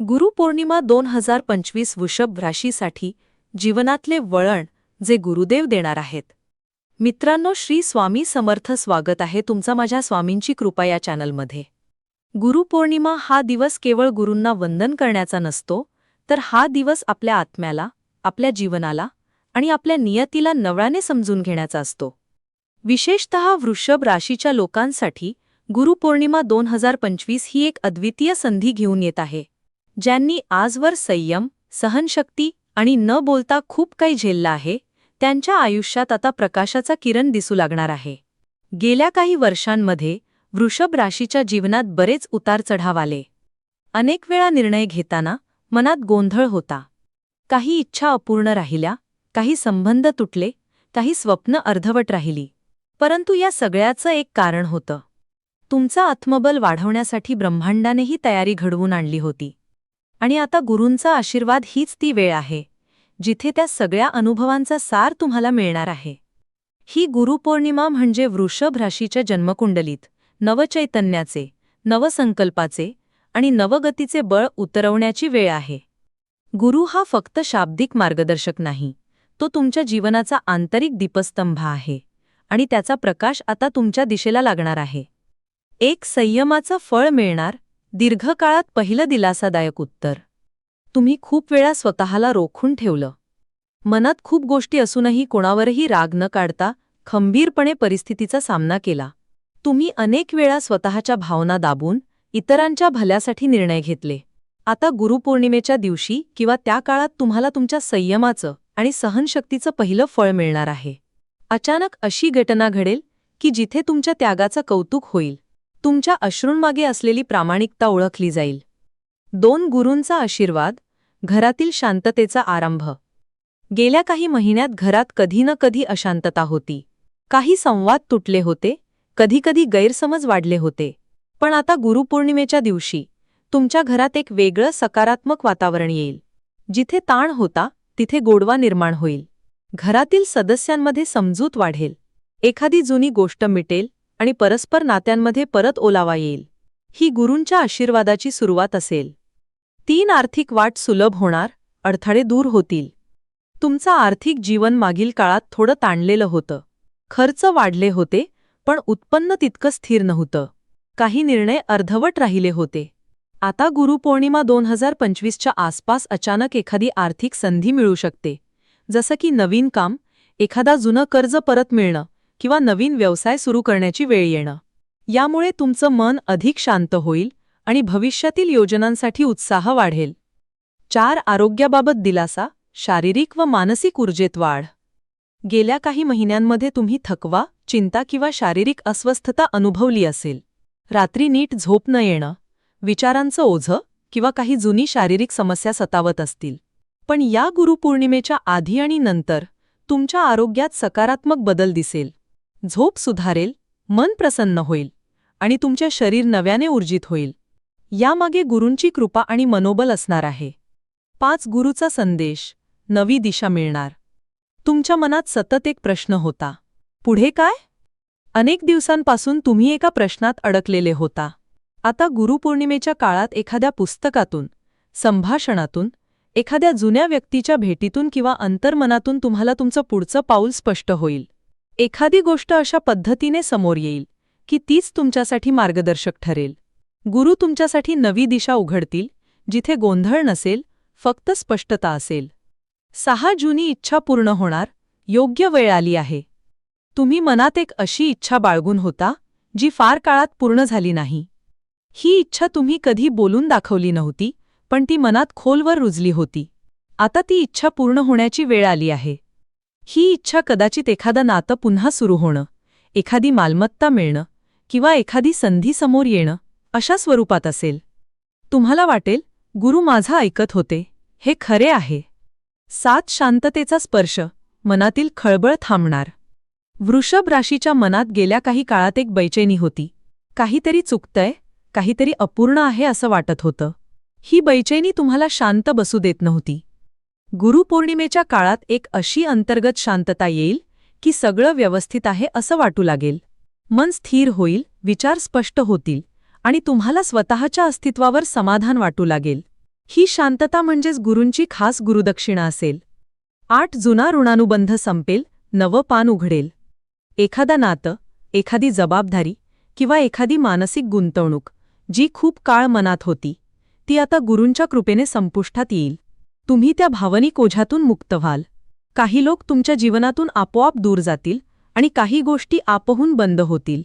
गुरुपौर्णिमा दोन हजार पंचवीस वृषभ राशीसाठी जीवनातले वळण जे गुरुदेव देणार आहेत. मित्रांनो श्री स्वामी समर्थ स्वागत आहे तुमचा माझ्या स्वामींची कृपा या चॅनलमध्ये. गुरुपौर्णिमा हा दिवस केवळ गुरूंना वंदन करण्याचा नसतो तर हा दिवस आपल्या आत्म्याला आपल्या जीवनाला आणि आपल्या नियतीला नवळाने समजून घेण्याचा असतो. विशेषत वृषभ राशीच्या लोकांसाठी गुरुपौर्णिमा दोन हजार पंचवीस ही एक अद्वितीय संधी घेऊन येत आहे. ज्यांनी आजवर संयम सहनशक्ती आणि न बोलता खूप काही झेललं आहे त्यांच्या आयुष्यात आता प्रकाशाचा किरण दिसू लागणार आहे. गेल्या काही वर्षांमध्ये वृषभ राशीच्या जीवनात बरेच उतार चढाव आले. अनेक वेळा निर्णय घेताना मनात गोंधळ होता. काही इच्छा अपूर्ण राहिल्या काही संबंध तुटले काही स्वप्न अर्धवट राहिली. परंतु या सगळ्याचं एक कारण होतं. तुमचं आत्मबल वाढवण्यासाठी ब्रह्मांडानेही तयारी घडवून आणली होती. आणि आता गुरूंचा आशीर्वाद हीच ती वेळ आहे जिथे त्या सगळ्या अनुभवांचा सार तुम्हाला मिळणार आहे. ही गुरुपौर्णिमा म्हणजे वृषभ राशीच्या जन्मकुंडलीत नवचैतन्याचे नवसंकल्पाचे आणि नवगतीचे बळ उतरवण्याची वेळ आहे. गुरु हा फक्त शाब्दिक मार्गदर्शक नाही तो तुमच्या जीवनाचा आंतरिक दीपस्तंभ आहे आणि त्याचा प्रकाश आता तुमच्या दिशेला लागणार आहे. एक संयमाचं फळ मिळणार दीर्घकाळात पहिलं दिलासादायक उत्तर. तुम्ही खूप वेळा स्वतःला रोखून ठेवलं. मनात खूप गोष्टी असूनही कोणावरही राग न काढता खंबीरपणे परिस्थितीचा सामना केला. तुम्ही अनेक वेळा स्वतःच्या भावना दाबून इतरांच्या भल्यासाठी निर्णय घेतले. आता गुरुपौर्णिमेच्या दिवशी किंवा त्या काळात तुम्हाला तुमच्या संयमाचं आणि सहनशक्तीचं पहिलं फळ मिळणार आहे. अचानक अशी घटना घडेल की जिथे तुमच्या त्यागाचं कौतुक होईल. तुमच्या अश्रूंमागे असलेली प्रामाणिकता ओळखली जाईल. दोन गुरूंचा आशीर्वाद घरातील शांततेचा आरंभ. गेल्या काही महिन्यात घरात कधी न कधी अशांतता होती. काही संवाद तुटले होते कधीकधी गैरसमज वाढले होते. पण आता गुरुपौर्णिमेच्या दिवशी तुमच्या घरात एक वेगळं सकारात्मक वातावरण येईल. जिथे ताण होता तिथे गोडवा निर्माण होईल. घरातील सदस्यांमध्ये समजूत वाढेल. एखादी जुनी गोष्ट मिटेल आणि परस्पर नात्यांमध्ये परत ओलावा येईल. ही गुरूंच्या आशीर्वादाची सुरुवात असेल. तीन आर्थिक वाट सुलभ होणार अडथळे दूर होतील. तुमचं आर्थिक जीवन मागील काळात थोडं ताणलेलं होतं. खर्च वाढले होते पण उत्पन्न तितकं स्थिर नव्हतं. काही निर्णय अर्धवट राहिले होते. आता गुरुपौर्णिमा दोन हजार पंचवीसच्या आसपास अचानक एखादी आर्थिक संधी मिळू शकते. जसं की नवीन काम एखादा जुनं कर्ज परत मिळणं किंवा नवीन व्यवसाय सुरू करण्याची वेळ येणं. यामुळे तुमचं मन अधिक शांत होईल आणि भविष्यातील योजनांसाठी उत्साह वाढेल. चार आरोग्याबाबत दिलासा शारीरिक व मानसिक ऊर्जेत वाढ. गेल्या काही महिन्यांमध्ये तुम्ही थकवा चिंता किंवा शारीरिक अस्वस्थता अनुभवली असेल. रात्री नीट झोप न येणं विचारांचं ओझं किंवा काही जुनी शारीरिक समस्या सतावत असतील. पण या गुरुपौर्णिमेच्या आधी आणि नंतर तुमच्या आरोग्यात सकारात्मक बदल दिसेल. झोप सुधारेल मन प्रसन्न होईल आणि तुमचे शरीर नव्याने ऊर्जित होईल. यामागे गुरूंची कृपा आणि मनोबल असणार आहे. पाच गुरुचा संदेश नवी दिशा मिळणार. तुमच्या मनात सतत एक प्रश्न होता. पुढे काय? अनेक दिवसांपासून तुम्ही एका प्रश्नात अडकलेले होता. आता गुरुपौर्णिमेच्या काळात एखाद्या पुस्तकातून संभाषणातून एखाद्या जुन्या व्यक्तीच्या भेटीतून किंवा अंतर्मनातून तुम्हाला तुमचं पुढचं पाऊल स्पष्ट होईल. एखादी गोष्ट अशा पद्धतीने समोर येईल की तीच तुमच्यासाठी मार्गदर्शक ठरेल. गुरु तुमच्यासाठी नवी दिशा उघडतील जिथे गोंधळ नसेल फक्त स्पष्टता असेल. सहा जुनी इच्छा पूर्ण होणार योग्य वेळ आली आहे. तुम्ही मनात एक अशी इच्छा बाळगून होता जी फार काळात पूर्ण झाली नाही. ही इच्छा तुम्ही कधी बोलून दाखवली नव्हती पण ती मनात खोलवर रुजली होती. आता ती इच्छा पूर्ण होण्याची वेळ आली आहे. ही इच्छा कदाचित एखादं नातं पुन्हा सुरू होणं एखादी मालमत्ता मिळणं किंवा एखादी संधी समोर येणं अशा स्वरूपात असेल. तुम्हाला वाटेल गुरु माझा ऐकत होते हे खरे आहे. सात शांततेचा स्पर्श मनातील खळबळ थांबणार. वृषभ राशीच्या मनात गेल्या काही काळात एक बैचेनी होती. काहीतरी चुकतंय काहीतरी अपूर्ण आहे असं वाटत होतं. ही बैचैनी तुम्हाला शांत बसू देत नव्हती. गुरुपौर्णिमेच्या काळात एक अशी अंतर्गत शांतता येईल की सगळं व्यवस्थित आहे असं वाटू लागेल. मन स्थिर होईल विचार स्पष्ट होतील आणि तुम्हाला स्वतःच्या अस्तित्वावर समाधान वाटू लागेल. ही शांतता म्हणजेच गुरूंची खास गुरुदक्षिणा असेल. आठ जुना ऋणानुबंध संपेल नवं पान उघडेल. एखादा नातं एखादी जबाबदारी किंवा एखादी मानसिक गुंतवणूक जी खूप काळ मनात होती ती आता गुरूंच्या कृपेने संपुष्टात येईल. तुम्ही त्या भावनिक ओझ्यातून मुक्त व्हाल. काही लोक तुमच्या जीवनातून आपोआप दूर जातील आणि काही गोष्टी आपहून बंद होतील.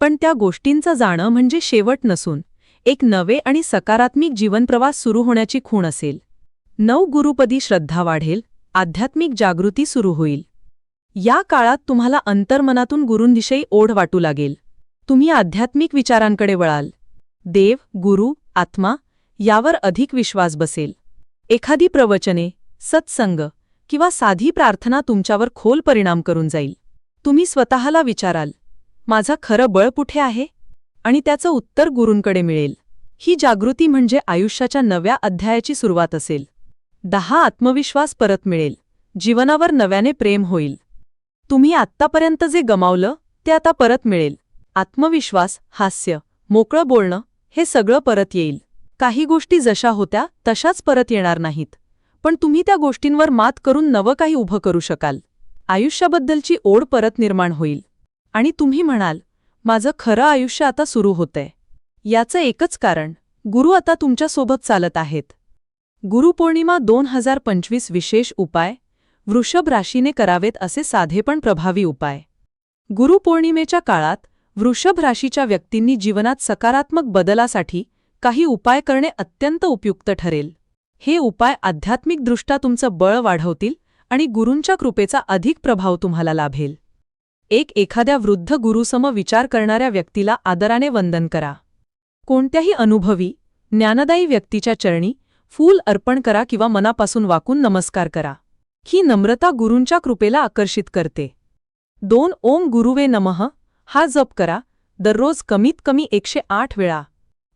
पण त्या गोष्टींचं जाणं म्हणजे शेवट नसून एक नवे आणि सकारात्मक जीवनप्रवास सुरू होण्याची खूण असेल. नऊ गुरुपदी श्रद्धा वाढेल आध्यात्मिक जागृती सुरू होईल. या काळात तुम्हाला अंतर्मनातून गुरूंविषयी ओढ वाटू लागेल. तुम्ही आध्यात्मिक विचारांकडे वळाल. देव गुरु आत्मा यावर अधिक विश्वास बसेल. एखादी प्रवचने सत्संग किंवा साधी प्रार्थना तुमच्यावर खोल परिणाम करून जाईल. तुम्ही स्वतःला विचाराल माझं खरं बळ कुठे आहे? आणि त्याचं उत्तर गुरूंकडे मिळेल. ही जागृती म्हणजे आयुष्याच्या नव्या अध्यायाची सुरुवात असेल. दहा आत्मविश्वास परत मिळेल. जीवनावर नव्याने प्रेम होईल. तुम्ही आत्तापर्यंत जे गमावलं ते आता परत मिळेल. आत्मविश्वास हास्य मोकळं बोलणं हे सगळं परत येईल. काही गोष्टी जशा होत्या तशाच परत येणार नाहीत. पण तुम्ही त्या गोष्टींवर मात करून नवं काही उभं करू शकाल. आयुष्याबद्दलची ओढ परत निर्माण होईल. आणि तुम्ही म्हणाल माझं खरं आयुष्य आता सुरू होतंय. याचं एकच कारण गुरु आता तुमच्यासोबत चालत आहेत. गुरुपौर्णिमा दोन हजार पंचवीस विशेष उपाय वृषभ राशीने करावेत असे साधे पण प्रभावी उपाय. गुरुपौर्णिमेच्या काळात वृषभ राशीच्या व्यक्तींनी जीवनात सकारात्मक बदलासाठी काही उपाय करणे अत्यंत उपयुक्त ठरेल. हे उपाय आध्यात्मिकदृष्ट्या तुमचं बळ वाढवतील आणि गुरूंच्या कृपेचा अधिक प्रभाव तुम्हाला लाभेल. एक एखाद्या वृद्ध गुरुसम विचार करणाऱ्या व्यक्तीला आदराने वंदन करा. कोणत्याही अनुभवी ज्ञानदायी व्यक्तीच्या चरणी फूल अर्पण करा किंवा मनापासून वाकून नमस्कार करा. ही नम्रता गुरूंच्या कृपेला आकर्षित करते. दोन ओम गुरुवे नमः. हा जप करा. दररोज कमीत कमी एकशे आठ वेळा.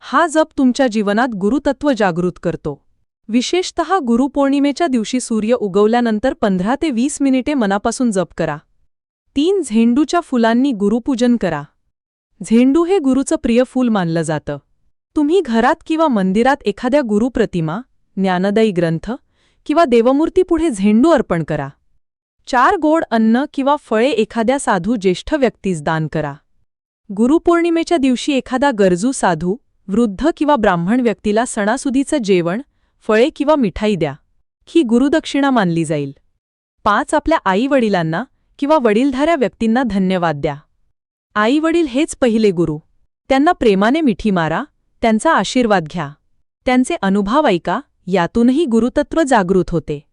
हा जप तुमच्या जीवनात गुरुतत्व जागृत करतो. विशेषतः गुरुपौर्णिमेच्या दिवशी सूर्य उगवल्यानंतर पंधरा ते वीस मिनिटे मनापासून जप करा. तीन झेंडूच्या फुलांनी गुरुपूजन करा. झेंडू हे गुरुचं प्रिय फूल मानलं जातं. तुम्ही घरात किंवा मंदिरात एखाद्या गुरुप्रतिमा ज्ञानदायी ग्रंथ किंवा देवमूर्तीपुढे झेंडू अर्पण करा. चार गोड अन्न किंवा फळे एखाद्या साधू ज्येष्ठ व्यक्तीस दान करा. गुरुपौर्णिमेच्या दिवशी एखादा गरजू साधू वृद्ध किंवा ब्राह्मण व्यक्तीला सणासुदीचं जेवण फळे किंवा मिठाई द्या. ही गुरुदक्षिणा मानली जाईल. पाच आपल्या आईवडिलांना किंवा वडीलधाऱ्या व्यक्तींना धन्यवाद द्या. आईवडील हेच पहिले गुरु. त्यांना प्रेमाने मिठी मारा त्यांचा आशीर्वाद घ्या. त्यांचे अनुभव ऐका यातूनही गुरुतत्व जागृत होते.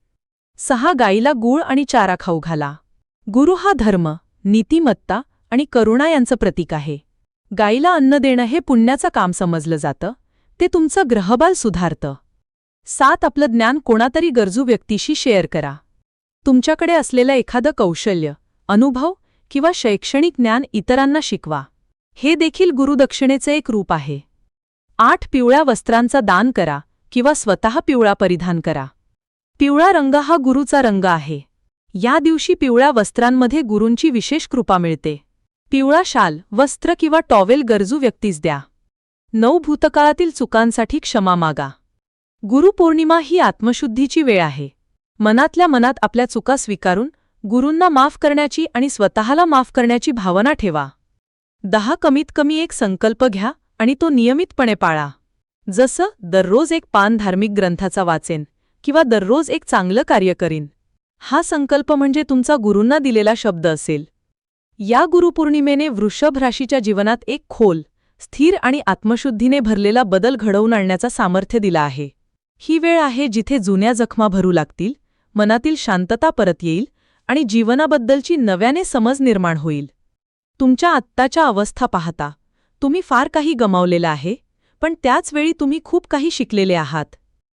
सहा गाईला गूळ आणि चारा खाऊ घाला. गुरु हा धर्म नीतिमत्ता आणि करुणा यांचं प्रतीक आहे. गाईला अन्न देणं हे पुण्याचं काम समजलं जातं. ते तुमचं ग्रहबाल सुधारतं. सात आपलं ज्ञान कोणातरी गरजू व्यक्तीशी शेअर करा. तुमच्याकडे असलेलं एखादं कौशल्य अनुभव किंवा शैक्षणिक ज्ञान इतरांना शिकवा. हे देखील गुरुदक्षिणेचे एक रूप आहे. आठ पिवळ्या वस्त्रांचा दान करा किंवा स्वतः पिवळा परिधान करा. पिवळा रंग हा गुरुचा रंग आहे. या दिवशी पिवळ्या वस्त्रांमध्ये गुरूंची विशेष कृपा मिळते. पिवळा शाल वस्त्र किंवा टॉवेल गरजू व्यक्तीस द्या. नऊ भूतकाळातील चुकांसाठी क्षमा मागा. गुरुपौर्णिमा ही आत्मशुद्धीची वेळ आहे. मनातल्या मनात आपल्या चुका स्वीकारून गुरूंना माफ करण्याची आणि स्वतःला माफ करण्याची भावना ठेवा. दहा कमीत कमी एक संकल्प घ्या आणि तो नियमितपणे पाळा. जसं दररोज एक पान धार्मिक ग्रंथाचा वाचेन किंवा दररोज एक चांगलं कार्य करीन. हा संकल्प म्हणजे तुमचा गुरूंना दिलेला शब्द असेल. या गुरुपौर्णिमेने वृषभ राशीच्या जीवनात एक खोल स्थिर आणि आत्मशुद्धीने भरलेला बदल घडवून आणण्याचा सामर्थ्य दिला आहे. ही वेळ आहे जिथे जुन्या जखमा भरू लागतील मनातील शांतता परत येईल आणि जीवनाबद्दलची नव्याने समज निर्माण होईल. तुमच्या आत्ताच्या अवस्था पाहता तुम्ही फार काही गमावलेलं आहे पण त्याच वेळी तुम्ही खूप काही शिकलेले आहात.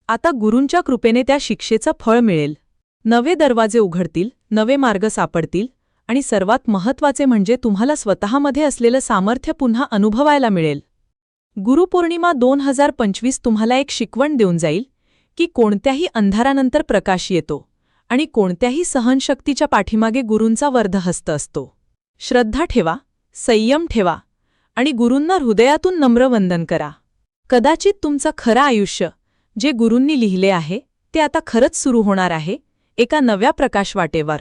आता गुरूंच्या कृपेने त्या शिक्षेचं फळ मिळेल. नवे दरवाजे उघडतील नवे मार्ग सापडतील आणि सर्वात महत्त्वाचे म्हणजे तुम्हाला स्वतःमध्ये असलेलं सामर्थ्य पुन्हा अनुभवायला मिळेल. गुरुपौर्णिमा दोन हजार पंचवीस तुम्हाला एक शिकवण देऊन जाईल की कोणत्याही अंधारानंतर प्रकाश येतो आणि कोणत्याही सहनशक्तीच्या पाठीमागे गुरूंचा वर्धहस्त असतो. श्रद्धा ठेवा संयम ठेवा आणि गुरूंना हृदयातून नम्र वंदन करा. कदाचित तुमचं खरं आयुष्य जे गुरूंनी लिहिले आहे ते आता खरंच सुरू होणार आहे एका नव्या प्रकाशवाटेवर.